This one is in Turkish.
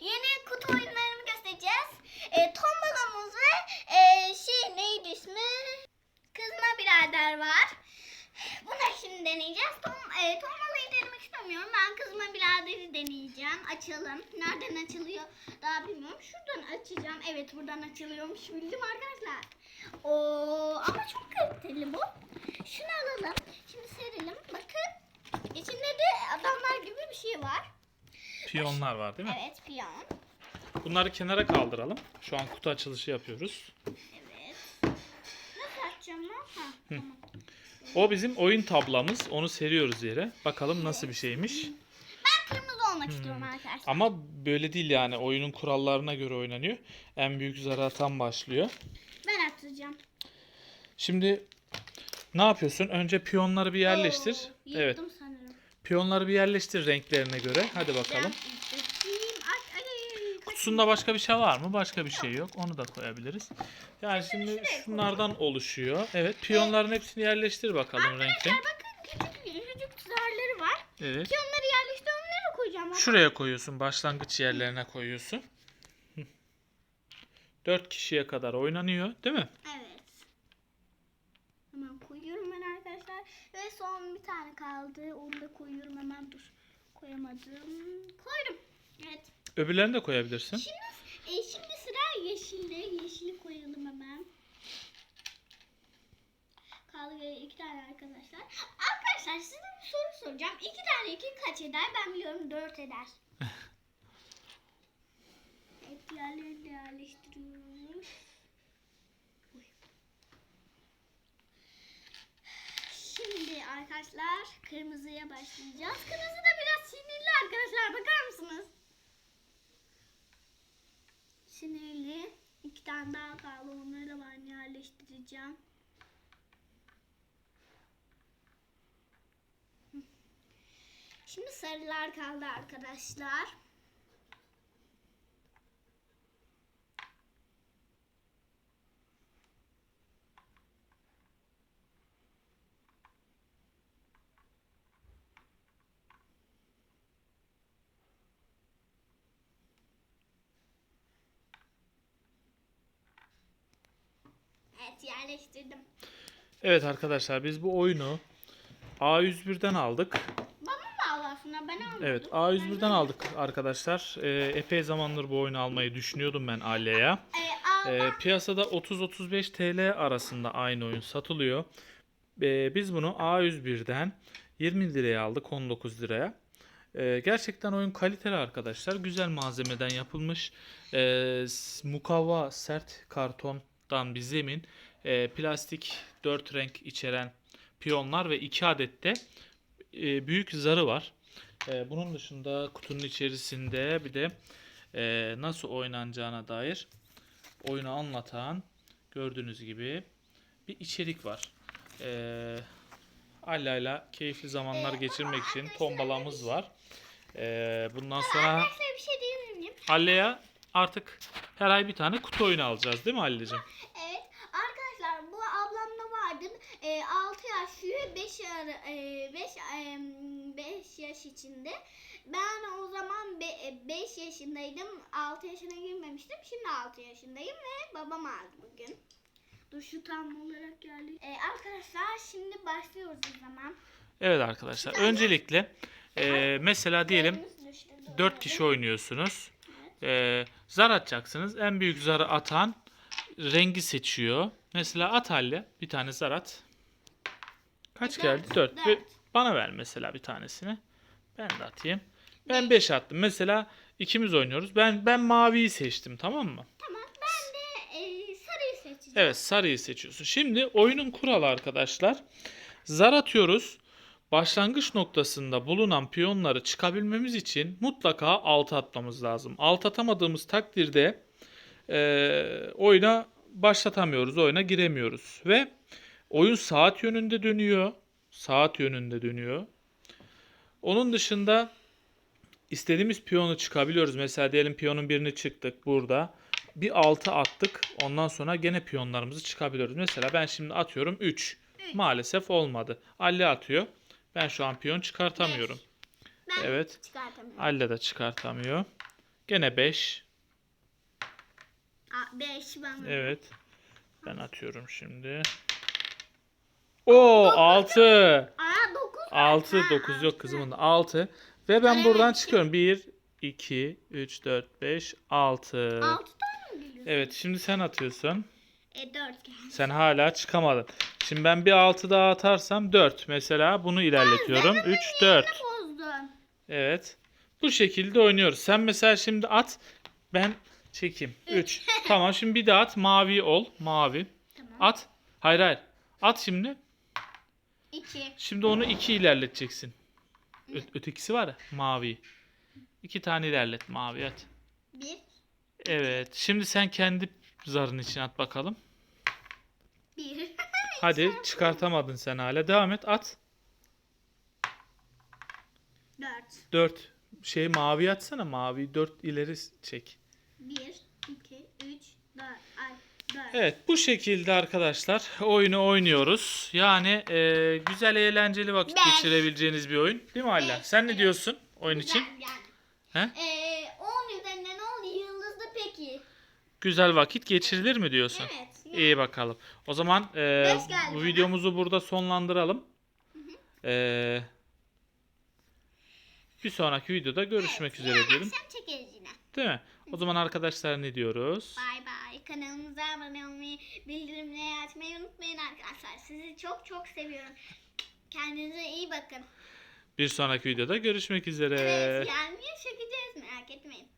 yeni kutu oyunlarını göstereceğiz. E, tombalamız ve e, şey neydi ismi? Kızma birader var. Bunu şimdi deneyeceğiz. Tom, e, tombalayı denemek istemiyorum. Ben kızma biraderi deneyeceğim. Açalım. Nereden açılıyor daha bilmiyorum. Şuradan açacağım. Evet buradan açılıyormuş. Bildim arkadaşlar. Oo, ama çok kaliteli bu. Şunu alalım. Şimdi serelim. Bakın. İçinde de adamlar gibi bir şey var. Piyonlar var değil mi? Evet piyon. Bunları kenara kaldıralım. Şu an kutu açılışı yapıyoruz. Evet. Nasıl açacağım ben? Ha, tamam. O bizim oyun tablamız. Onu seriyoruz yere. Bakalım nasıl bir şeymiş. Ben kırmızı olmak istiyorum arkadaşlar. Ama böyle değil yani. Oyunun kurallarına göre oynanıyor. En büyük zaratan başlıyor. Ben atacağım. Şimdi ne yapıyorsun? Önce piyonları bir yerleştir. Oo, Evet. Piyonları bir yerleştir renklerine göre. Hadi bakalım. Kutusunda başka bir şey var mı? Başka bir şey yok. Onu da koyabiliriz. Yani şimdi şunlardan oluşuyor. Evet, piyonların hepsini yerleştir bakalım renk renk. Arkadaşlar bakın küçük küçük zarları var. Evet. Onları yerleştirip onları koyacağım. Şuraya koyuyorsun. Başlangıç yerlerine koyuyorsun. Dört kişiye kadar oynanıyor, değil mi? Evet. Hemen koyuyorum ben arkadaşlar. Ve son bir tane kaldı. Onu da koyuyorum hemen dur. Koyamadım. Koydum. Evet. Öbürlerini de koyabilirsin. Şimdi, e, şimdi sıra yeşilde. Yeşili koyalım hemen. Kaldı iki tane arkadaşlar. Arkadaşlar size bir soru soracağım. İki tane iki kaç eder? Ben biliyorum dört eder. de yerleştiriyoruz. Uy. Şimdi arkadaşlar kırmızıya başlayacağız. Kırmızı da biraz sinirli arkadaşlar. Bakar mısınız? Sinirli. İki tane daha kaldı. Onları da ben yerleştireceğim. Şimdi sarılar kaldı arkadaşlar. Evet yerleştirdim. Evet arkadaşlar biz bu oyunu A101'den aldık. Bana da al aslında ben almadım. Evet A101'den aldık arkadaşlar. Ee, epey zamandır bu oyunu almayı düşünüyordum ben Alya'ya. Ee, Ee, piyasada 30-35 TL arasında aynı oyun satılıyor. Ee, biz bunu A101'den 20 liraya aldık 19 liraya. Ee, gerçekten oyun kaliteli arkadaşlar. Güzel malzemeden yapılmış. S- mukavva sert kartondan bir zemin. Ee, plastik 4 renk içeren piyonlar ve 2 adet de e, büyük zarı var. Ee, bunun dışında kutunun içerisinde bir de e, nasıl oynanacağına dair oyunu anlatan gördüğünüz gibi bir içerik var. Ee, Alla'yla keyifli zamanlar Ee, geçirmek için tombalamız var. Ee, bundan sonra şey? Alla'ya artık her ay bir tane kutu oyunu alacağız değil mi Ali'cim? Evet arkadaşlar bu ablamda vardı. E, 6 yaş ve 5 5 5 yaş içinde. Ben o zaman 5 yaşındaydım. 6 yaşına girmemiştim. Şimdi 6 yaşındayım ve babam aldı bugün. Dur şu tam olarak geldi. E, arkadaşlar şimdi başlıyoruz o zaman. Evet arkadaşlar öncelikle e, mesela diyelim düştü, dur 4 hadi. kişi oynuyorsunuz. Ee, zar atacaksınız. En büyük zarı atan rengi seçiyor. Mesela at halle bir tane zar at. Kaç geldi? dört, 4. dört. Bana ver mesela bir tanesini. Ben de atayım. Ben 5 attım. Mesela ikimiz oynuyoruz. Ben ben maviyi seçtim tamam mı? Tamam ben de e, sarıyı seçeceğim. Evet sarıyı seçiyorsun. Şimdi oyunun kuralı arkadaşlar. Zar atıyoruz. Başlangıç noktasında bulunan piyonları çıkabilmemiz için mutlaka alt atmamız lazım. Alt atamadığımız takdirde eee, oyuna başlatamıyoruz, oyuna giremiyoruz. Ve oyun saat yönünde dönüyor. Saat yönünde dönüyor. Onun dışında istediğimiz piyonu çıkabiliyoruz. Mesela diyelim piyonun birini çıktık burada. Bir altı attık. Ondan sonra gene piyonlarımızı çıkabiliyoruz. Mesela ben şimdi atıyorum 3. Üç. Maalesef olmadı. Ali atıyor. Ben şu an piyon çıkartamıyorum. Ben Evet. çıkartamıyorum. Ali de çıkartamıyor. Gene 5. 5 bana. Evet. Ben atıyorum şimdi. Oo 6. Aa 9 6 9 yok kızımın 6. Ve ben buradan çıkıyorum. 1 2 3 4 5 6. 6 tane mi geliyor? Evet şimdi sen atıyorsun. E 4 geldi. Sen hala çıkamadın. Şimdi ben bir 6 daha atarsam 4. Mesela bunu ilerletiyorum. 3 4. bozdun. Evet. Bu şekilde oynuyoruz. Sen mesela şimdi at. Ben çekeyim. 3. tamam şimdi bir daha at. Mavi ol. Mavi. Tamam. At. Hayır hayır. At şimdi. 2. Şimdi onu 2 ilerleteceksin. Ö- ötekisi var ya. Mavi. 2 tane ilerlet mavi at. 1. Evet. Şimdi sen kendi zarın için at bakalım. 1. Hadi çıkartamadın sen hala. Devam et at. 4. 4. Şey mavi atsana. Mavi 4 ileri çek. 1, 2, 3, 4. Ay 4. Evet bu şekilde arkadaşlar oyunu oynuyoruz. Yani e, güzel eğlenceli vakit Beş. geçirebileceğiniz bir oyun. Değil mi Halla? Beş, Sen ne diyorsun oyun için? He? Ee, 10 üzerinden 10 yıldızlı peki. Güzel vakit geçirilir mi diyorsun? Evet. İyi bakalım. O zaman e, Beş geldi bu bana. videomuzu burada sonlandıralım. E, bir sonraki videoda görüşmek üzere diyelim. akşam çekeriz yine. Değil mi? O zaman arkadaşlar ne diyoruz? Bay bay. Kanalımıza abone olmayı, bildirimleri açmayı unutmayın arkadaşlar. Sizi çok çok seviyorum. Kendinize iyi bakın. Bir sonraki videoda görüşmek üzere. Evet, yani çekeceğiz merak etmeyin.